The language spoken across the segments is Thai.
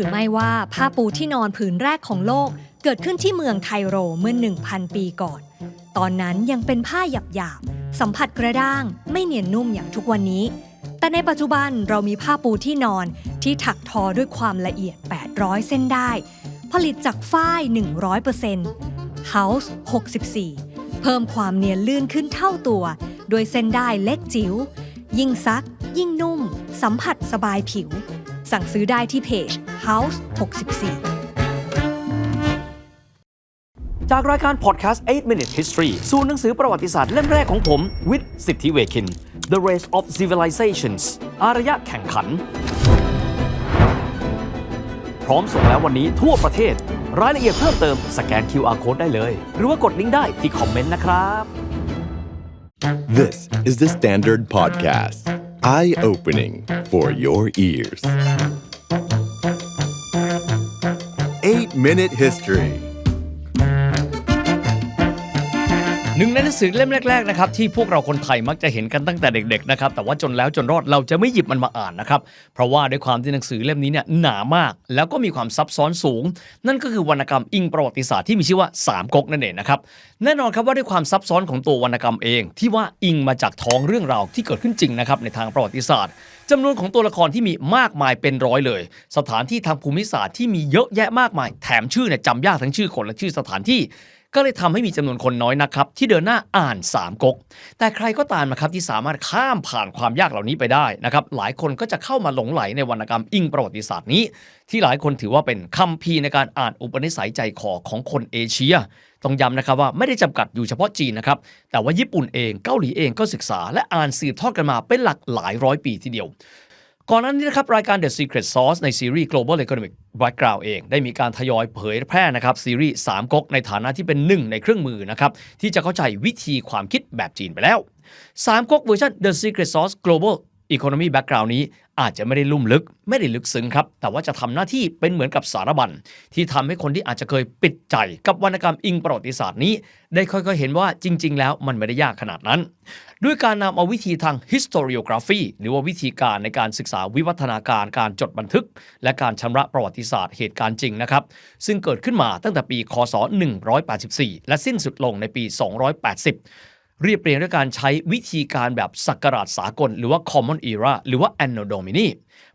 รือไม่ว่าผ้าปูที่นอนผืนแรกของโลก เกิดขึ้นที่เมืองไคโรเมื่อ 1,000 ปีก่อน ตอนนั้นยังเป็นผ้าหยาบๆ สัมผัสกระด้าง ไม่เนียนนุ่มอย่างทุกวันนี้ แต่ในปัจจุบันเรามีผ้าปูที่นอนที่ถักทอด้วยความละเอียด 800 เส้นได้ ผลิตจากฝ้าย 100% House 64 เพิ่มความเนียนลื่นขึ้นเท่าตัวด้วยเส้นได้เล็กจิ๋วยิ่งซัก ยิ่งนุ่ม สัมผัสสบายผิว สั่งซื้อได้ที่เพจ House 64จากรายการพอดแคสต์ 8 Minute History สู่หนังสือประวัติศาสตร์เล่มแรกของผม วิทย์สิทธิเวคิน The Race of Civilizations อารยะแข่งขัน พร้อมส่งแล้ววันนี้ทั่วประเทศ รายละเอียดเพิ่มเติมสแกน QR Code ได้เลย หรือว่ากดลิงก์ได้ที่คอมเมนต์นะครับ This is the Standard Podcast. Eye opening for your ears. 8 Minute History. หนึ่งในหนังสือเล่มแรกๆนะครับที่พวกเราคนไทยมักจะเห็นกันตั้งแต่เด็กๆนะครับแต่ว่าจนแล้วจนรอดเราจะไม่หยิบมันมาอ่านนะครับเพราะว่าด้วยความที่หนังสือเล่มนี้เนี่ยหนามาก แล้วก็มีความซับซ้อนสูง นั่นก็คือวรรณกรรมอิงประวัติศาสตร์ที่มีชื่อว่าสามก๊กนั่นเองนะครับแน่นอนครับว่าด้วยความซับซ้อนของตัววรรณกรรมเอง ที่ว่าอิงมาจากท้องเรื่องราวที่เกิดขึ้นจริงนะครับในทางประวัติศาสตร์จำนวนของตัวละครที่มีมากมายเป็นร้อยเลย สถานที่ทางภูมิศาสตร์ที่มีเยอะแยะมากมาย แถมชื่อเนี่ยจำยากทั้งชื่อคนและชื่อสถานที่ ก็เลยทำให้มีจำนวนคนน้อยนะครับ ที่เดินหน้าอ่านสามก๊กแต่ใครก็ตามนะครับที่สามารถข้ามผ่านความยากเหล่านี้ไปได้นะครับหลายคนก็จะเข้ามาหลงไหลในวรรณกรรมอิงประวัติศาสตร์นี้ ที่หลายคนถือว่าเป็นคัมภีร์ในการอ่านอุปนิสัยใจคอของคนเอเชียต้องย้ำนะครับว่าไม่ได้จำกัดอยู่เฉพาะจีนนะครับ แต่ว่าญี่ปุ่นเองเกาหลีเองก็ศึกษาและอ่านสืบทอดกันมาเป็นหลักหลายร้อยปีทีเดียว ก่อนหน้านี้นะครับรายการ The Secret Sauce ในซีรีส์ Global Economic Background เอง ได้มีการทยอยเผยแพร่นะครับซีรีส์3ก๊กในฐานะที่เป็นหนึ่งในเครื่องมือนะครับที่จะเข้าใจวิธีความคิดแบบจีนไปแล้ว3ก๊กเวอร์ชัน The Secret Sauce Global Economy Background นี้ อาจจะไม่ได้ลุ่มลึก ไม่ได้ลึกซึ้งครับ แต่ว่าจะทำหน้าที่เป็นเหมือนกับสารบัญที่ทำให้คนที่อาจจะเคยปิดใจกับวรรณกรรมอิงประวัติศาสตร์นี้ ได้ค่อยๆเห็นว่าจริง ๆ แล้วมันไม่ได้ยากขนาดนั้น ด้วยการนำเอาวิธีทาง historiography หรือว่าวิธีการในการศึกษาวิวัฒนาการการจดบันทึก และการชำระประวัติศาสตร์เหตุการณ์จริงนะครับ ซึ่งเกิดขึ้นมาตั้งแต่ปี คศ 184 และสิ้นสุดลงในปี 280 เรียบเรียงด้วยการใช้วิธีการแบบศักราชสากล หรือว่า common era หรือว่า anno domini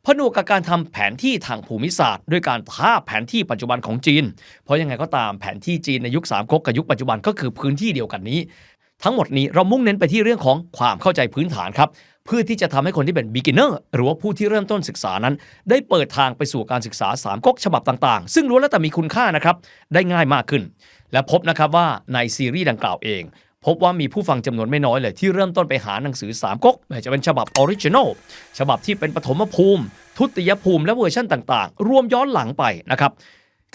ผนวกกับการทำแผนที่ทางภูมิศาสตร์ ด้วยการทาแผนที่ปัจจุบันของจีน เพราะยังไงก็ตามแผนที่จีนในยุคสามก๊กกับยุคปัจจุบันก็คือพื้นที่เดียวกันนี้ ทั้งหมดนี้เรามุ่งเน้นไปที่เรื่องของความเข้าใจพื้นฐานครับเพื่อที่จะทำให้คนที่เป็น beginner หรือว่าผู้ที่เริ่มต้นศึกษานั้น ได้เปิดทางไปสู่การศึกษาสามก๊กฉบับต่างๆ ซึ่งล้วนแล้วแต่มีคุณค่านะครับ ได้ง่ายมากขึ้น และพบนะครับว่าในซีรีส์ดังกล่าวเอง พบว่ามีผู้ฟังจำนวนไม่น้อยเลย ที่เริ่มต้นไปหาหนังสือสามก๊กไม่ว่าจะเป็นฉบับออริจินอลฉบับที่เป็นปฐมภูมิ ทุติยภูมิและเวอร์ชันต่างๆ รวมย้อนหลังไปนะครับ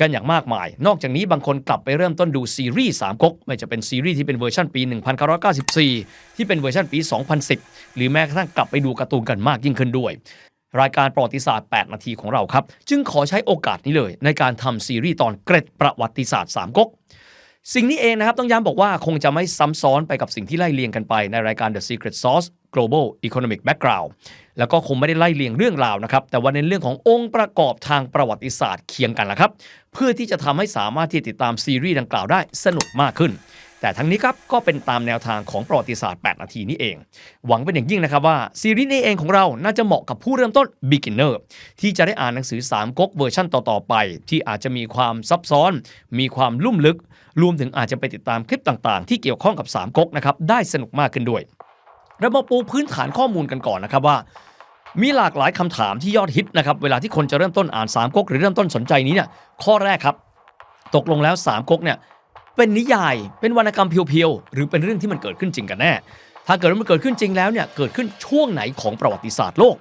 กันอย่างมากมาย นอกจากนี้บางคนกลับไปเริ่มต้นดูซีรีส์3ก๊กไม่จะเป็นซีรีส์ที่เป็นเวอร์ชันปี 1994 ที่เป็นเวอร์ชันปี 2010 หรือแม้กระทั่งกลับไปดูการ์ตูนกันมากยิ่งขึ้นด้วย รายการประวัติศาสตร์ 8 นาทีของเราครับ จึงขอใช้โอกาสนี้เลย ในการทำซีรีส์ตอนเกร็ดประวัติศาสตร์3ก๊ก สิ่งนี้เองนะครับต้องย้ำบอกว่าคงจะไม่ซ้ำซ้อนไปกับสิ่งที่ไล่เลียงกันไปในรายการ The Secret Sauce Global Economic Background แล้วก็คงไม่ได้ไล่เลียงเรื่องราวนะครับ แต่ว่าในเรื่องขององค์ประกอบทางประวัติศาสตร์เคียงกันละครับ เพื่อที่จะทำให้สามารถที่ติดตามซีรีส์ดังกล่าวได้สนุกมากขึ้น แต่ทั้งนี้ครับก็เป็นตามแนวทางของประวัติศาสตร์ 8 นาทีนี้เอง หวังเป็นอย่างยิ่งนะครับว่าซีรีส์นี้เองของเราน่าจะเหมาะกับผู้เริ่มต้น beginner ที่จะได้อ่านหนังสือ 3ก๊กเวอร์ชั่นต่อ ๆ ไป ที่อาจจะมีความซับซ้อน มีความลุ่มลึก รวมถึงอาจจะไปติดตามคลิปต่างๆ ที่เกี่ยวข้องกับ 3ก๊กนะครับได้สนุกมากขึ้นด้วยเรามาปูพื้นฐานข้อมูลกันก่อนนะครับว่ามีหลากหลายคำถามที่ยอดฮิตนะครับเวลาที่คนจะเริ่มต้นอ่านสามก๊กหรือเริ่มต้นสนใจนี้เนี่ยข้อแรกครับ ตกลงแล้วสามก๊กเนี่ย เป็นนิยาย เป็นวรรณกรรมเพียวๆ หรือเป็นเรื่องที่มันเกิดขึ้นจริงกันแน่ ถ้าเกิดว่ามันเกิดขึ้นจริงแล้วเนี่ย เกิดขึ้นช่วงไหนของประวัติศาสตร์โลก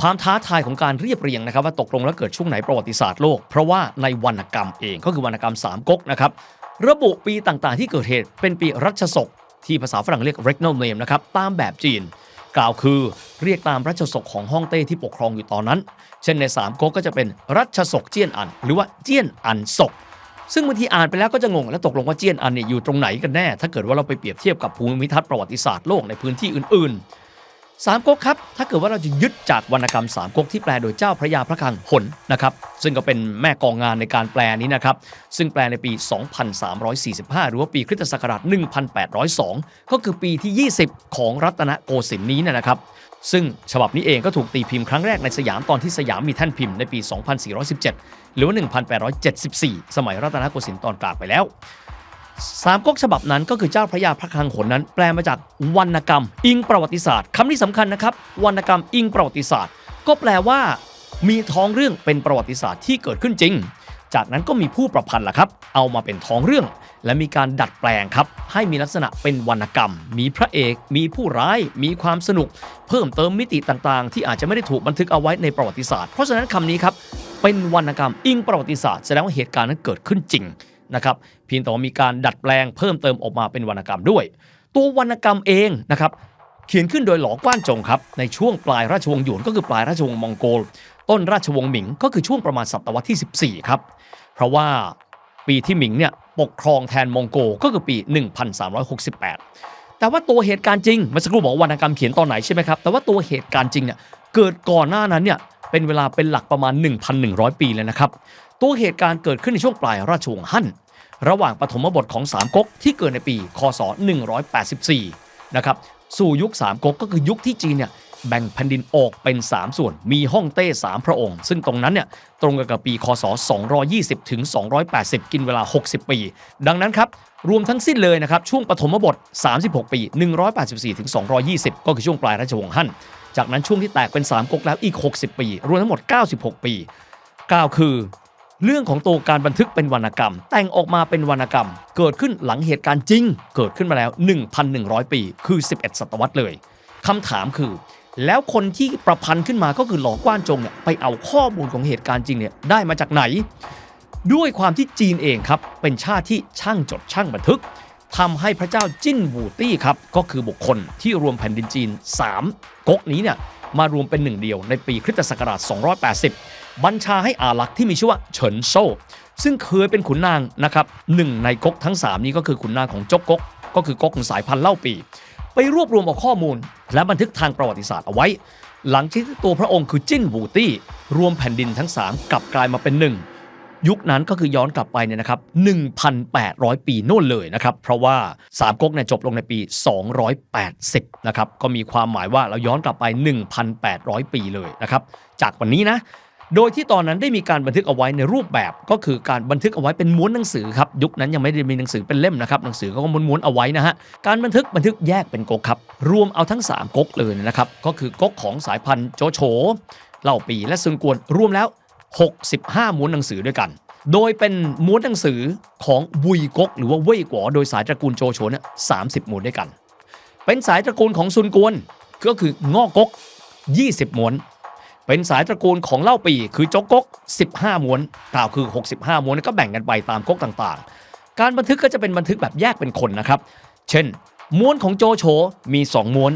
ความท้าทายของการเรียบเรียงนะครับว่าตกลงแล้วเกิดช่วงไหนประวัติศาสตร์โลก เพราะว่าในวรรณกรรมเองก็คือวรรณกรรมสามก๊กนะครับ ระบุปีต่างๆ ที่เกิดเหตุเป็นปีรัชศกที่ภาษาฝรั่งเรียก regnal name นะครับ ตามแบบจีน กล่าวคือเรียกตามรัชศกของฮ่องเต้ที่ปกครองอยู่ตอนนั้น เช่นในสามก๊กก็จะเป็นรัชศกเจี้ยนอัน หรือว่าเจี้ยนอันศก ซึ่งบางทีอ่านไปแล้วก็จะงงแล้วตกลงว่าเจียนอันเนี่ยอยู่ตรงไหนกันแน่ ถ้าเกิดว่าเราไปเปรียบเทียบกับภูมิทัศน์ประวัติศาสตร์โลกในพื้นที่อื่นๆสามก๊กครับ ถ้าเกิดว่าเราจะยึดจากวรรณกรรมสามก๊กที่แปลโดยเจ้าพระยาพระคลังหนนะครับซึ่งก็เป็นแม่กองงานในการแปลนี้นะครับซึ่งแปลในปี 2345 หรือว่าปีคริสตศักราช 1802 ก็คือปีที่ 20 ของรัตนโกสินทร์นี้นะครับซึ่งฉบับนี้เองก็ถูกตีพิมพ์ครั้งแรกในสยามตอนที่สยามมีแท่านพิมพ์ในปี 2417 หรือว่า 1874 สมัยรัตนโกสินทร์ตอนกลางไปแล้วสามก๊กฉบับนั้นก็คือเจ้าพระยาพระคลังขนนั้น แปลมาจากวรรณกรรม อิงประวัติศาสตร์คำนี้สำคัญนะครับวรรณกรรมอิงประวัติศาสตร์ ก็แปลว่า มีท้องเรื่องเป็นประวัติศาสตร์ที่เกิดขึ้นจริง จากนั้นก็มีผู้ประพันธ์ล่ะครับ เอามาเป็นท้องเรื่อง และมีการดัดแปลงครับ ให้มีลักษณะเป็นวรรณกรรม มีพระเอก มีผู้ร้าย มีความสนุก เพิ่มเติมมิติต่างๆ ที่อาจจะไม่ได้ถูกบันทึกเอาไว้ในประวัติศาสตร์ เพราะฉะนั้นคำนี้ครับ เป็นวรรณกรรมอิงประวัติศาสตร์แสดงว่าเหตุการณ์นั้นเกิดขึ้นจริงนะครับเพียงแต่ว่ามีการดัดแปลงเพิ่มเติมออกมาเป็นวรรณกรรมด้วย ตัววรรณกรรมเองนะครับเขียนขึ้นโดยหลอกว้านจงครับในช่วงปลายราชวงศ์หยวนก็คือปลายราชวงศ์มองโกล ต้นราชวงศ์หมิงก็คือช่วงประมาณศตวรรษที่ 14 ครับ เพราะว่าปีที่หมิงเนี่ยปกครองแทนมองโกก็คือปี 1368 แต่ว่าตัวเหตุการณ์จริงมื่อสักครู่บอกวรรณกรรมเขียนตอนไหนใช่ไหมครับแต่ว่าตัวเหตุการณ์จริงเนี่ยเกิดก่อนหน้านั้นเนี่ย เป็นเวลาเป็นหลักประมาณ 1,100 ปีเลยนะครับ ตัวเหตุการณ์เกิดขึ้นในช่วงปลายราชวงศ์ฮั่น ระหว่างปฐมบทของสามก๊กที่เกิดในปี คศ 184 นะครับ สู่ยุคสามก๊กก็คือยุคที่จีนเนี่ยแบ่งแผ่นดินออกเป็น 3 ส่วน มีฮ่องเต้3พระองค์ ซึ่งตรงนั้นเนี่ยตรงกับปีคศ 220 ถึง 280 กินเวลา 60 ปี ดังนั้นครับ รวมทั้งสิ้นเลยนะครับ ช่วงปฐมบท 36 ปี 184 ถึง 220 ก็คือช่วงปลายราชวงศ์ฮั่น จากนั้นช่วงที่แตกเป็น 3ก๊กแล้วอีก 60 ปี รวมทั้งหมด 96 ปีกล่าวคือ เรื่องของตัวการบันทึกเป็นวรรณกรรม แต่งออกมาเป็นวรรณกรรม เกิดขึ้นหลังเหตุการณ์จริง เกิดขึ้นมาแล้ว 1,100 ปี คือ 11 ศตวรรษเลยคำถามคือ แล้วคนที่ประพันธ์ขึ้นมาก็คือหลอกกว้านจงเนี่ยไปเอาข้อมูลของเหตุการณ์จริงเนี่ยได้มาจากไหน ด้วยความที่จีนเองครับเป็นชาติที่ช่างจดช่างบันทึก ทำให้พระเจ้าจิ้นวูตี้ครับก็คือบุคคลที่รวมแผ่นดินจีน 3ก๊กนี้เนี่ยมารวมเป็นหนึ่งเดียวในปีคริสตศักราช 280 บัญชาให้อาลักษ์ที่มีชื่อว่าเฉินโซ่ ซึ่งเคยเป็นขุนนางนะครับหนึ่งในก๊กทั้ง 3 นี้ก็คือขุนนางของจกก๊กก็คือก๊กของสายพันธุ์เล่าปี ไปรวบรวมเอาข้อมูล และบันทึกทางประวัติศาสตร์เอาไว้ หลังที่ตัวพระองค์คือจิ้นวูตี้ รวมแผ่นดินทั้ง 3 กลับกลายมาเป็นหนึ่ง ยุคนั้นก็คือย้อนกลับไปเนี่ยนะครับ 1,800 ปีโน่นเลยนะครับ เพราะว่าสามก๊กเนี่ยจบลงในปี 280 นะครับ ก็มีความหมายว่าเราย้อนกลับไป 1,800 ปีเลยนะครับ จากวันนี้นะ โดยที่ตอนนั้นได้มีการบันทึกเอาไว้ในรูปแบบก็คือการบันทึกเอาไว้เป็นม้วนหนังสือครับ ยุคนั้นยังไม่ได้มีหนังสือเป็นเล่มนะครับ หนังสือเขาก็ม้วนๆเอาไว้นะฮะ การบันทึกบันทึกแยกเป็นก๊กครับ รวมเอาทั้ง 3ก๊กเลยนะครับ ก็คือก๊กของสายพันธุ์โจโฉ เล่าปีและซึงกวน รวมแล้ว 65 ม้วนหนังสือด้วยกัน โดยเป็นม้วนหนังสือของบุยกก หรือว่าเว่ยก๋อโดยสายตระกูลโจโฉเนี่ย30ม้วนด้วยกัน เป็นสายตระกูลของซุนกวนก็คือง่อกก 20 ม้วน เป็นสายตระกูลของเล่าปีคือจกกก 15 ม้วนกล่าวคือ 65 ม้วนก็แบ่งกันไปตามกกต่างๆ การบันทึกก็จะเป็นบันทึกแบบแยกเป็นคนนะครับ เช่น ม้วนของโจโฉมี 2 ม้วน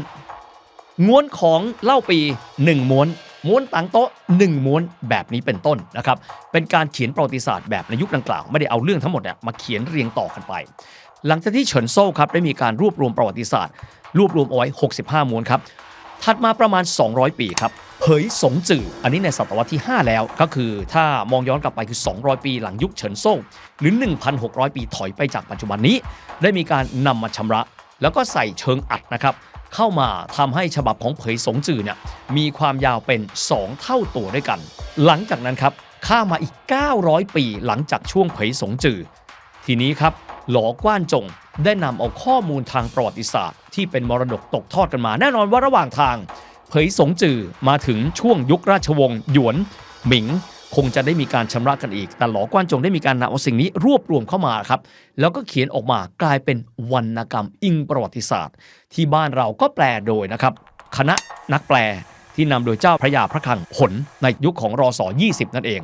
ม้วนของเล่าปี 1 ม้วน ม้วนต่างโต๊ะ 1 ม้วนแบบนี้เป็นต้นนะครับเป็นการเขียนประวัติศาสตร์แบบในยุคดังกล่าวไม่ได้เอาเรื่องทั้งหมดเนี่ยมาเขียนเรียงต่อกันไป หลังจากที่เฉินโซ่ครับได้มีการรวบรวมประวัติศาสตร์ รวบรวมเอาไว้ 65 ม้วนครับถัดมาประมาณ 200 ปีครับเผยสงจื่ออันนี้ในศตวรรษที่ 5 แล้ว ก็คือถ้ามองย้อนกลับไปคือ 200 ปีหลังยุคเฉินซ่งหรือ 1,600 ปีถอยไปจากปัจจุบันนี้ ได้มีการนำมาชำระ แล้วก็ใส่เชิงอัดนะครับ เข้ามาทำให้ฉบับของเผยสงจือเนี่ยมีความยาวเป็น 2 เท่าตัวด้วยกัน หลังจากนั้นครับข้ามาอีก 900 ปีหลังจากช่วงเผยสงจือ ทีนี้ครับหลอกว้านจงได้นำเอาข้อมูลทางประวัติศาสตร์ ที่เป็นมรดกตกทอดกันมา แน่นอนว่าระหว่างทาง เผยสงจือมาถึงช่วงยุคราชวงศ์หยวน หมิง คงจะได้มีการชำระกันอีก แต่หลอกว้านจงได้มีการนำเอาสิ่งนี้รวบรวมเข้ามาครับ แล้วก็เขียนออกมากลายเป็นวรรณกรรมอิงประวัติศาสตร์ ที่บ้านเราก็แปลโดยนะครับ คณะนักแปลที่นำโดยเจ้าพระยาพระคลังหนในยุคของรอส20 นั่นเอง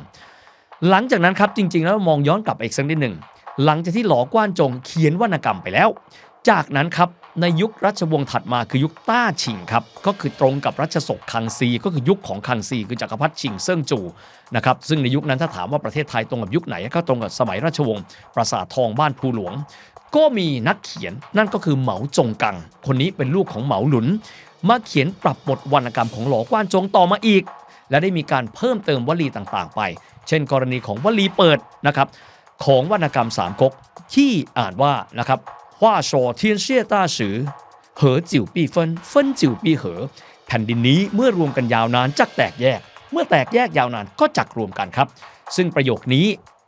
หลังจากนั้นครับจริง ๆ แล้วมองย้อนกลับอีกสักนิดหนึ่งหลังจากที่หลอกว้านจงเขียนวรรณกรรมไปแล้ว จากนั้นครับในยุครัชวงศ์ถัดมาคือยุคต้าชิงครับก็คือตรงกับรัชสกคังซี ก็คือยุคของคังซีคือจักรพรรดิชิงเซิ่งจูนะครับซึ่งในยุคนั้นถ้าถามว่าประเทศไทยตรงกับยุคไหน ก็ตรงกับสมัยราชวงศ์ปราสาททองบ้านภูหลวง ก็มีนักเขียนนั่นก็คือเหมาจงกัง คนนี้เป็นลูกของเหมาหลุน มาเขียนปรับบทวรรณกรรมของหลอกว้านจงต่อมาอีก และได้มีการเพิ่มเติมวลีต่างๆ ไป เช่น กรณีของวลีเปิดนะครับของวรรณกรรมสามก๊กที่อ่านว่านะครับ ว่าโชเทียนเชี่ยตาสือเหอจิ๋วปีเฟินเฟินจิ๋วปีเหอ แผ่นดินนี้เมื่อรวมกันยาวนานจักแตกแยก เมื่อแตกแยกยาวนานก็จักรวมกันครับ ซึ่งประโยคนี้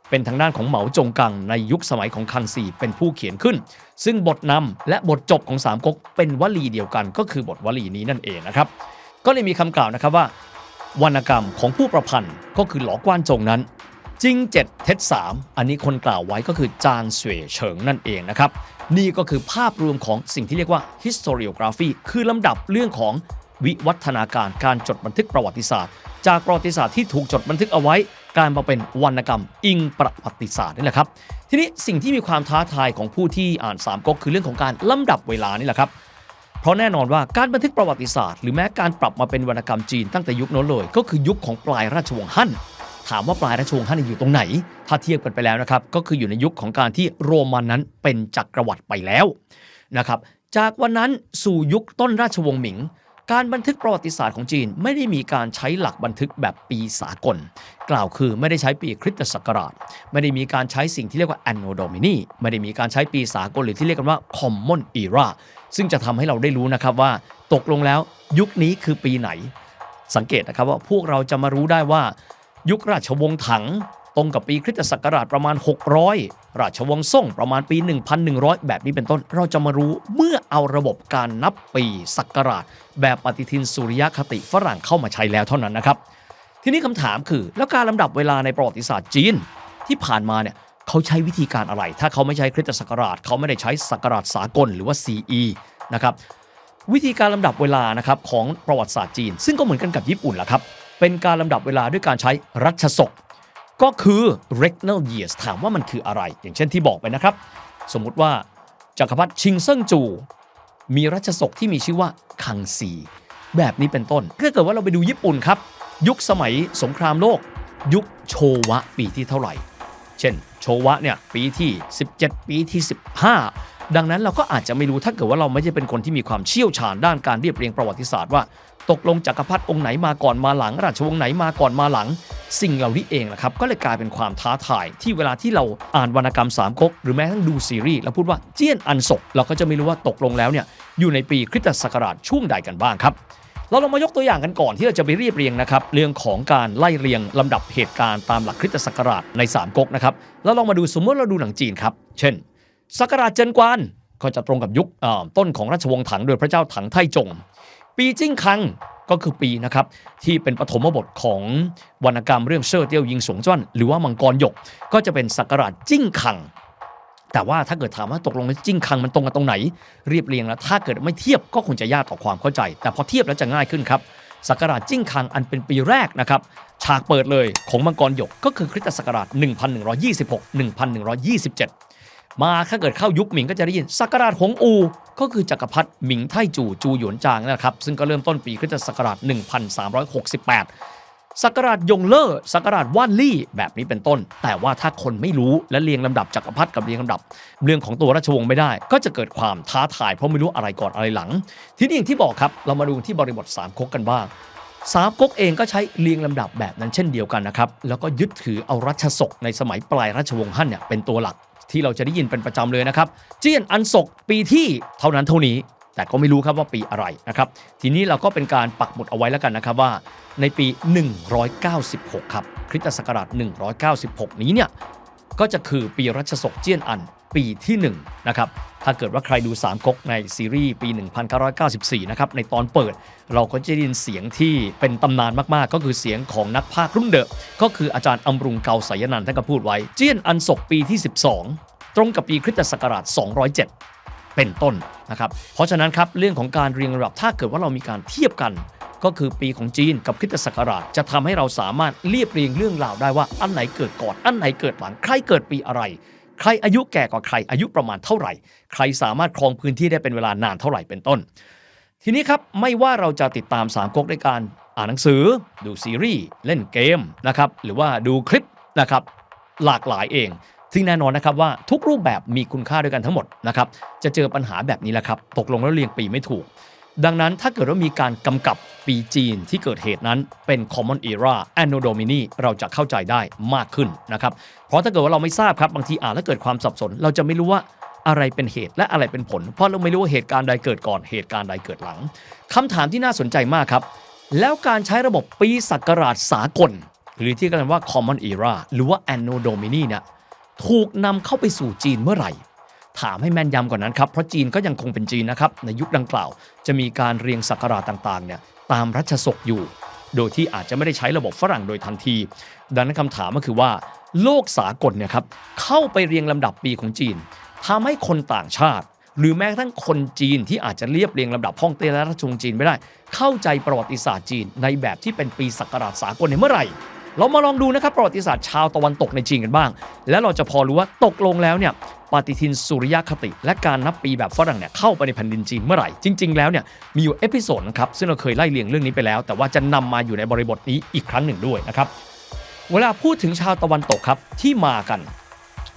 เป็นทางด้านของเหมาจงกังในยุคสมัยของคังซีเป็นผู้เขียนขึ้น ซึ่งบทนำและบทจบของสามก๊กเป็นวลีเดียวกัน ก็คือบทวลีนี้นั่นเองนะครับ ก็เลยมีคำกล่าวนะครับว่า วรรณกรรมของผู้ประพันธ์ก็คือหลอกว้านจงนั้น จริงเจ็ดเท็จสามอันนี้คนกล่าวไว้ก็คือจางเสวยเฉิงนั่นเองนะครับ นี่ก็คือภาพรวมของสิ่งที่เรียกว่า historiography คือลำดับเรื่องของวิวัฒนาการการจดบันทึกประวัติศาสตร์ จากประวัติศาสตร์ที่ถูกจดบันทึกเอาไว้ กายมาเป็นวรรณกรรมอิงประวัติศาสตร์นี่แหละครับ ทีนี้สิ่งที่มีความท้าทายของผู้ที่อ่านสามก๊กคือเรื่องของการลำดับเวลานี่แหละครับเพราะแน่นอนว่าการบันทึกประวัติศาสตร์ หรือแม้การปรับมาเป็นวรรณกรรมจีนตั้งแต่ยุคโน้นเลย ก็คือยุคของปลายราชวงศ์ฮั่น ถามว่าปลายราชวงศ์ฮั่นอยู่ตรงไหน ถ้าเทียบกันไปแล้วนะครับ ก็คืออยู่ในยุคของการที่โรมันนั้นเป็นจักรวรรดิไปแล้วนะครับ จากวันนั้นสู่ยุคต้นราชวงศ์หมิง การบันทึกประวัติศาสตร์ของจีน ไม่ได้มีการใช้หลักบันทึกแบบปีสากล กล่าวคือไม่ได้ใช้ปีคริสตศักราช ไม่ได้มีการใช้สิ่งที่เรียกว่า anno domini ไม่ได้มีการใช้ปีสากลหรือที่เรียกกันว่า common era ซึ่งจะทำให้เราได้รู้นะครับว่า ตกลงแล้วยุคนี้คือปีไหน สังเกตนะครับว่าพวกเราจะมารู้ได้ว่า ยุคราชวงศ์ถัง ตรงกับปีคริสตศักราชประมาณ 600 ราชวงศ์ซ่งประมาณปี 1,100 แบบนี้เป็นต้นเราจะมารู้เมื่อเอาระบบการนับปีศักราช แบบปฏิทินสุริยคติฝรั่งเข้ามาใช้แล้วเท่านั้นนะครับ ทีนี้คำถามคือแล้วการลำดับเวลาในประวัติศาสตร์จีน ที่ผ่านมาเนี่ยเขาใช้วิธีการอะไร ถ้าเขาไม่ใช้คริสตศักราช เขาไม่ได้ใช้ศักราชสากลหรือว่า CE นะครับวิธีการลำดับเวลานะครับของประวัติศาสตร์จีน ซึ่งก็เหมือนกันกับญี่ปุ่นแหละครับ เป็นการลำดับเวลาด้วยการใช้รัชศก ก็คือ regnal years ถามว่ามันคืออะไร อย่างเช่นที่บอกไปนะครับ สมมุติว่าจักรพรรดิชิงเซิงจู มีรัชศกที่มีชื่อว่าคังซีแบบนี้เป็นต้นถ้าเกิดว่าเราไปดูญี่ปุ่นครับ ยุคสมัยสงครามโลก ยุคโชวะปีที่เท่าไหร่ เช่น โชวะเนี่ยปีที่ 17 ปีที่ 15 ดังนั้นเราก็อาจจะไม่รู้ถ้าเกิดว่าเราไม่ใช่เป็นคนที่มีความเชี่ยวชาญด้านการเรียบเรียงประวัติศาสตร์ว่า ตกลงจักรพรรดิองค์ไหนมาก่อนมาหลัง ราชวงศ์ไหนมาก่อนมาหลัง สิ่งเหล่านี้เองนะครับก็เลยกลายเป็นความท้าทาย ที่เวลาที่เราอ่านวรรณกรรมสามก๊กหรือแม้ทั้งดูซีรีส์แล้วพูดว่าเจี้ยนอันศกเราก็จะไม่รู้ว่าตกลงแล้วเนี่ยอยู่ในปีคริสตศักราชช่วงใดกันบ้างครับเราลองมายกตัวอย่างกันก่อนที่เราจะไปเรียบเรียงนะครับเรื่องของการไล่เรียงลำดับเหตุการณ์ตามหลักคริสตศักราชในสามก๊กนะครับแล้วลองมาดูสมมติเราดูหนังจีนครับ เช่นศักราชเจินกวานก็จะตรงกับยุคต้นของราชวงศ์ถังโดยพระเจ้าถังไทจง ปีจิ้งคังก็คือปีนะครับที่เป็นปฐมบทของวรรณกรรมเรื่องเซ่อเตียวยิงสงจ้วนหรือว่ามังกรหยก ก็จะเป็นศักราชจิ้งคัง แต่ว่าถ้าเกิดถามว่าตกลงจิ้งคังมันตรงกันตรงไหน เรียบเรียงแล้วถ้าเกิดไม่เทียบก็คงจะยากต่อความเข้าใจ แต่พอเทียบแล้วจะง่ายขึ้นครับศักราชจิ้งคังอันเป็นปีแรกนะครับฉากเปิดเลยของมังกรหยกก็คือคริสตศักราช 1126 1127 มาถ้าเกิดเข้ายุคหมิงก็จะได้ยินศักราชหงอู ก็คือจักรพรรดิหมิงไทจูจูหยวนจางนะครับ ซึ่งก็เริ่มต้นปีคริสตศักราช 1368ศักราชยงเล่อศักราชว่านลี่แบบนี้เป็นต้น แต่ว่าถ้าคนไม่รู้และเรียงลำดับจักรพรรดิกับเรียงลำดับ เรื่องของตัวราชวงศ์ไม่ได้ ก็จะเกิดความท้าทายเพราะไม่รู้อะไรก่อนอะไรหลัง ทีนี้อย่างที่บอกครับเรามาดูที่บริบทสามก๊กกันบ้างสามก๊กเองก็ใช้เรียงลำดับแบบนั้นเช่นเดียวกันนะครับ แล้วก็ยึดถือเอารัชศกในสมัยปลายราชวงศ์ฮั่นเนี่ยเป็นตัวหลัก ที่เราจะได้ยินเป็นประจำเลยนะครับเจียนอันศกปีที่เท่านั้นเท่านี้ แต่ก็ไม่รู้ครับว่าปีอะไรนะครับทีนี้เราก็เป็นการปักหมุดเอาไว้แล้วกันนะครับว่า ในปี 196 ครับคริสตศักราช 196 นี้เนี่ยก็จะคือปีรัชศกเจียนอัน ปีที่ 1 นะครับ ถ้าเกิดว่าใครดูสามก๊กในซีรีส์ปี 1994 นะครับ ในตอนเปิด เราก็จะได้ยินเสียงที่เป็นตำนานมาก ๆ ก็คือเสียงของนักพากย์รุ่นเดอะก็คืออาจารย์อำรุงเกาสายนันท์ท่านก็พูดไว้ เจี้ยนอันศกปีที่ 12 ตรงกับปีคริสตศักราช 207 เป็นต้นนะครับ เพราะฉะนั้นครับเรื่องของการเรียงลำดับถ้าเกิดว่าเรามีการเทียบกันก็คือปีของจีนกับคริสตศักราช จะทำให้เราสามารถเรียบเรียงเรื่องราวได้ว่าอันไหนเกิดก่อน อันไหนเกิดหลัง ใครเกิดปีอะไร ใครอายุแก่กว่าใครอายุประมาณเท่าไหร่ ใครสามารถครองพื้นที่ได้เป็นเวลานานเท่าไหร่เป็นต้น ทีนี้ครับไม่ว่าเราจะติดตามสามก๊กด้วยการอ่านหนังสือ ดูซีรีส์เล่นเกมนะครับหรือว่าดูคลิปนะครับหลากหลายเองซึ่งแน่นอนนะครับว่าทุกรูปแบบมีคุณค่าด้วยกันทั้งหมดนะครับจะเจอปัญหาแบบนี้แหละครับ ตกลงแล้วเรียงปีไม่ถูก ดังนั้นถ้าเกิดว่ามีการกำกับปีจีนที่เกิดเหตุนั้นเป็น Common Era Anno Domini เราจะเข้าใจได้มากขึ้นนะครับ เพราะถ้าเกิดว่าเราไม่ทราบครับบางทีอ่านแล้วเกิดความสับสน เราจะไม่รู้ว่าอะไรเป็นเหตุและอะไรเป็นผล เพราะเราไม่รู้ว่าเหตุการณ์ใดเกิดก่อนเหตุการณ์ใดเกิดหลังคำถามที่น่าสนใจมากครับ แล้วการใช้ระบบปีศักราชสากล หรือที่เรียกว่า Common Era หรือว่า Anno Domini เนี่ยถูกนำเข้าไปสู่จีนเมื่อไหร่ ถามให้แม่นยำกว่านนั้นครับเพราะจีนก็ยังคงเป็นจีนนะครับในยุคดังกล่าว จะมีการเรียงศักราชต่างๆเนี่ยตามรัชสกอยู่ โดยที่อาจจะไม่ได้ใช้ระบบฝรั่งโดยทันที ดังนั้นคำถามก็คือว่า โลกสากลเนี่ยครับเข้าไปเรียงลำดับปีของจีนทำให้คนต่างชาติ หรือแม้กระทั่งคนจีนที่อาจจะเรียบเรียงลำดับฮ่องเต้และราชวงศ์จีนไม่ได้ เข้าใจประวัติศาสตร์จีนในแบบที่เป็นปีศักราชสากลในเมื่อไหร่ เรามาลองดูนะครับประวัติศาสตร์ชาวตะวันตกในจีนกันบ้าง แล้วเราจะพอรู้ว่าตกลงแล้วเนี่ยปฏิทินสุริยคติ และการนับปีแบบฝรั่งเนี่ยเข้าไปในแผ่นดินจีนเมื่อไหร่ จริง ๆ แล้วเนี่ยมีอยู่เอพิโซดนะครับซึ่งเราเคยไล่เรียงเรื่องนี้ไปแล้ว แต่ว่าจะนำมาอยู่ในบริบทนี้อีกครั้งหนึ่งด้วยนะครับเวลาพูดถึงชาวตะวันตกครับที่มากัน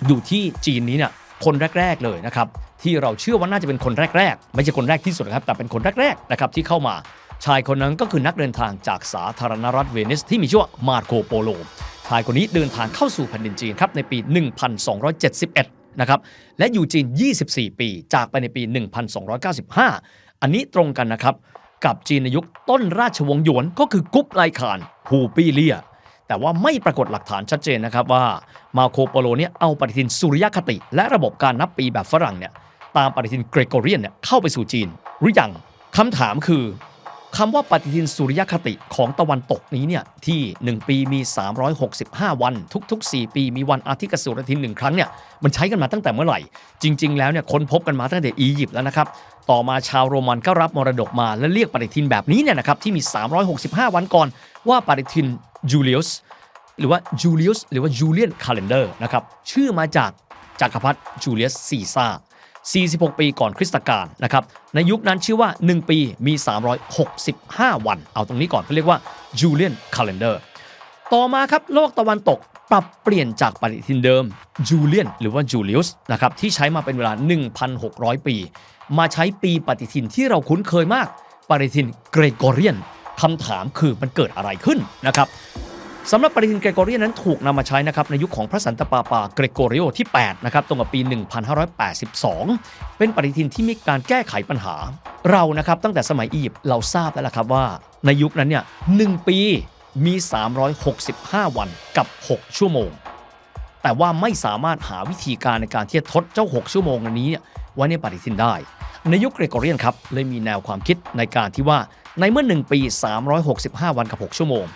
อยู่ที่จีนนี้เนี่ยคนแรก ๆ เลยนะครับที่เราเชื่อว่าน่าจะเป็นคนแรก ๆ ไม่ใช่คนแรกที่สุดนะครับแต่เป็นคนแรกๆนะครับที่เข้ามา ชายคนนั้นก็คือนักเดินทางจากสาธารณรัฐเวนิสที่มีชื่อว่ามาโคโปโล ชายคนนี้เดินทางเข้าสู่แผ่นดินจีนครับในปี 1271 นะครับ และอยู่จีน 24 ปี จากไปในปี 1295 อันนี้ตรงกันนะครับ กับจีนในยุคต้นราชวงศ์หยวนก็คือกุ๊บไลคานฮูปี้เลีย แต่ว่าไม่ปรากฏหลักฐานชัดเจนนะครับว่ามาโคโปโลเนี่ยเอาปฏิทินสุริยคติ และระบบการนับปีแบบฝรั่งเนี่ยตามปฏิทินเกรโกเรียนเนี่ยเข้าไปสู่จีนหรือยังคำถามคือ คำว่าปฏิทินสุริยคติของตะวันตกนี้เนี่ยที่ 1 ปีมี 365 วันทุก ๆ 4 ปีมีวันอาทิตย์กสุรทินหนึ่งครั้งเนี่ยมันใช้กันมาตั้งแต่เมื่อไหร่ จริง ๆ แล้วเนี่ยค้นพบกันมาตั้งแต่อียิปต์แล้วนะครับ ต่อมาชาวโรมันก็รับมรดกมาและเรียกปฏิทินแบบนี้เนี่ยนะครับที่มี 365 วันก่อนว่าปฏิทินจูเลียสหรือว่าจูเลียสหรือว่าจูเลียนคาล endar นะครับชื่อมาจากจักรพรรดิจูเลียสซีซ่า 46 ปีก่อนคริสตกาลนะครับ ในยุคนั้นชื่อว่า 1 ปีมี 365 วัน เอาตรงนี้ก่อนเขาเรียกว่าจูเลียนคาล endar ต่อมาครับโลกตะวันตกปรับเปลี่ยนจากปฏิทินเดิมจูเลียนหรือว่าจูเลียสนะครับที่ใช้มาเป็นเวลา 1,600 ปี มาใช้ปีปฏิทินที่เราคุ้นเคยมาก ปฏิทินเกรโกเรียนคำถามคือมันเกิดอะไรขึ้นนะครับ สำหรับปฏิทินเกรโกเรียนนั้นถูกนำมาใช้นะครับในยุคของพระสันตะปาปาเกรโกริโอที่ 8 นะครับตรงกับปี 1582 เป็นปฏิทินที่มีการแก้ไขปัญหา เรานะครับตั้งแต่สมัยอียิปต์เราทราบแล้วละครับว่า ในยุคนั้นเนี่ยหนึ่งปีมี 365 วันกับ 6 ชั่วโมง แต่ว่าไม่สามารถหาวิธีการในการที่จะทดเจ้า 6 ชั่วโมงอันนี้เนี่ยไว้ในปฏิทินได้ ในยุคเกรโกเรียนครับเลยมีแนวความคิดในการที่ว่าในเมื่อ 1 ปี 365 วันกับ 6 ชั่วโมง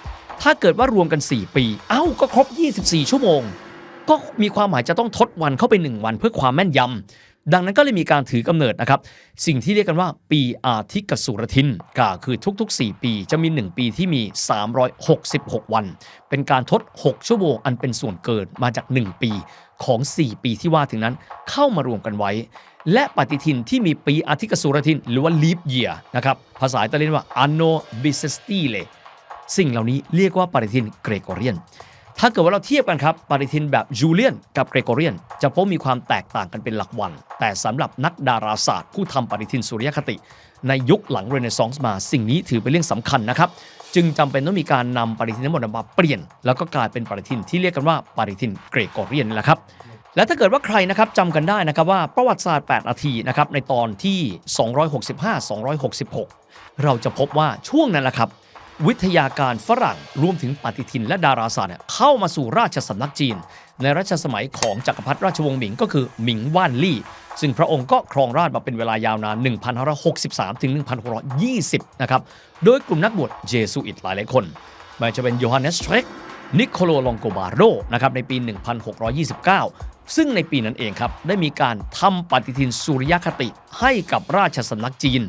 ถ้าเกิดว่ารวมกัน 4 ปี เอ้าก็ครบ 24 ชั่วโมง ก็มีความหมายจะต้องทดวันเข้าไป 1 วันเพื่อความแม่นยำดังนั้นก็เลยมีการถือกำเนิดนะครับ สิ่งที่เรียกกันว่าปีอาทิกสุรทินก็คือทุกๆ 4 ปีจะมี 1 ปีที่มี 366 วัน เป็นการทด 6 ชั่วโมงอันเป็นส่วนเกินมาจาก 1 ปีของ 4 ปีที่ว่าถึงนั้นเข้ามารวมกันไว้ และปฏิทินที่มีปีอาทิกสุรทิน หรือว่า leap year นะครับภาษาอิตาเลียนว่า anno bisestile สิ่งเหล่านี้เรียกว่าปฏิทินเกรโกเรียน ถ้าเกิดว่าเราเทียบกันครับปฏิทินแบบจูเลียนกับเกรโกเรียน จะพบมีความแตกต่างกันเป็นหลักวัน แต่สำหรับนักดาราศาสตร์ ผู้ทำปฏิทินสุริยคติ ในยุคหลังเรเนซองส์มา สิ่งนี้ถือเป็นเรื่องสำคัญนะครับจึงจำเป็นต้องมีการนำปฏิทินทั้งหมดมาเปลี่ยน แล้วก็กลายเป็นปฏิทินที่เรียกกันว่าปฏิทินเกรโกเรียนนี่แหละครับและถ้าเกิดว่าใครนะครับจำกันได้นะครับว่าประวัติศาสตร์ 8 นาทีนะครับในตอนที่ 265-266 เราจะพบว่าช่วงนั้นแหละครับ วิทยาการฝรั่งรวมถึงปฏิทินและดาราศาสตร์เข้ามาสู่ราชสำนักจีน ในรัชสมัยของจักรพรรดิราชวงศ์หมิงก็คือหมิงว่านลี่ ซึ่งพระองค์ก็ครองราชมาเป็นเวลายาวนาน1563 ถึง 1620 นะครับ โดยกลุ่มนักบวชเจสุอิตหลายหลายคนไม่ว่าจะเป็นโยฮันเนสเทรกนิโคโลลองโกบาโรนะครับในปี 1629 ซึ่งในปีนั้นเองครับได้มีการทำปฏิทินสุริยคติให้กับราชสำนักจีน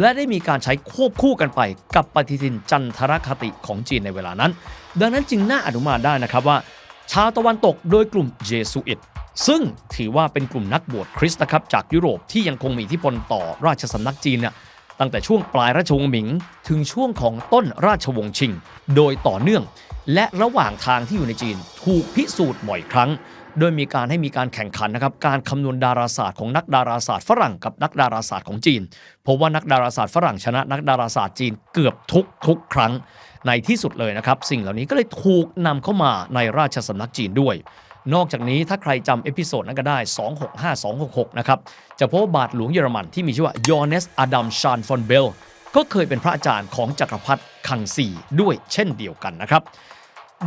และได้มีการใช้ควบคู่กันไปกับปฏิทินจันทรคติของจีนในเวลานั้น ดังนั้นจึงน่าอนุมานได้นะครับว่า ชาวตะวันตกโดยกลุ่มเจสุอิตซึ่งถือว่าเป็นกลุ่มนักบวชคริสต์นะครับจากยุโรปที่ยังคงมีอิทธิพลต่อราชสำนักจีนเนี่ยตั้งแต่ช่วงปลายราชวงศ์หมิง ถึงช่วงของต้นราชวงศ์ชิง โดยต่อเนื่อง และระหว่างทางที่อยู่ในจีนถูกพิสูจน์บ่อยครั้ง โดยมีการให้มีการแข่งขันนะครับการคำนวณดาราศาสตร์ของนักดาราศาสตร์ฝรั่งกับนักดาราศาสตร์ของจีนพบว่านักดาราศาสตร์ฝรั่งชนะนักดาราศาสตร์จีนเกือบทุกทุกครั้งในที่สุดเลยนะครับ สิ่งเหล่านี้ก็เลยถูกนำเข้ามาในราชสำนักจีนด้วย นอกจากนี้ถ้าใครจำเอพิโซดนั้นก็ได้ 265-266 นะครับ จะพบว่าบาทหลวงเยอรมันที่มีชื่อว่ายอเนสอดัมชานฟอนเบลก็เคยเป็นพระอาจารย์ของจักรพรรดิคังซีด้วยเช่นเดียวกันนะครับ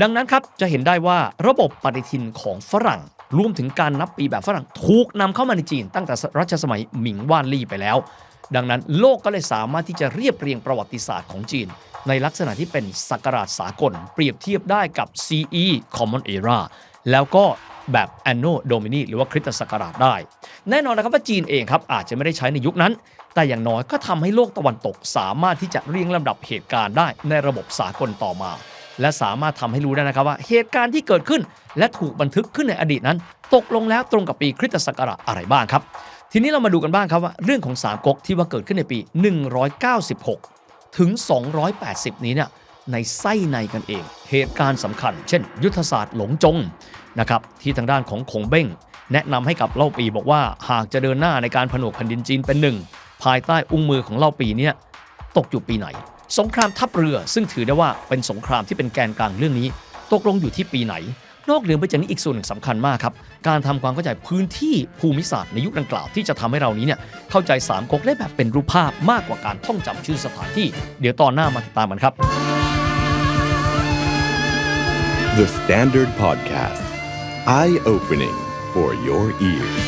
ดังนั้นครับจะเห็นได้ว่าระบบปฏิทินของฝรั่งรวมถึงการนับปีแบบฝรั่งถูกนำเข้ามาในจีน ตั้งแต่รัชสมัยหมิงว่านลี่ไปแล้ว ดังนั้นโลกก็เลยสามารถที่จะเรียบเรียงประวัติศาสตร์ของจีน ในลักษณะที่เป็นศักราชสากล เปรียบเทียบได้กับ CE Common Era แล้วก็แบบ Anno Domini หรือว่าคริสตศักราชได้ แน่นอนนะครับว่าจีนเองครับอาจจะไม่ได้ใช้ในยุคนั้น แต่อย่างน้อยก็ทำให้โลกตะวันตกสามารถที่จะเรียงลำดับเหตุการณ์ได้ในระบบสากลต่อมา และสามารถทำให้รู้ได้นะครับว่าเหตุการณ์ที่เกิดขึ้น และถูกบันทึกขึ้นในอดีตนั้น ตกลงแล้วตรงกับปีคริสตศักราชอะไรบ้างครับ ทีนี้เรามาดูกันบ้างครับว่าเรื่องของสามก๊กที่ว่าเกิดขึ้นในปี 196 ถึง 280 นี้เนี่ยในไส้ในกันเอง เหตุการณ์สำคัญ เช่น ยุทธศาสตร์หลงจงนะครับที่ทางด้านของคงเบ้ง แนะนำให้กับเล่าปีบอกว่าหากจะเดินหน้าในการผนวกแผ่นดินจีนเป็นหนึ่งภายใต้อุ้งมือของเล่าปีเนี่ยตกอยู่ปีไหน สงครามทัพเรือซึ่งถือได้ว่าเป็นสงครามที่เป็นแกนกลางเรื่องนี้ ตกลงอยู่ที่ปีไหน นอกเหนือไปจากนี้อีกส่วนหนึ่งสำคัญมากครับ การทำความเข้าใจพื้นที่ภูมิศาสตร์ในยุคดังกล่าวที่จะทำให้เรานี้เนี่ยเข้าใจสามก๊กได้แบบเป็นรูปภาพมากกว่าการท่องจำชื่อสถานที่ เดี๋ยวตอนหน้ามาติดตามกันครับ The Standard Podcast. Eye opening for your ears.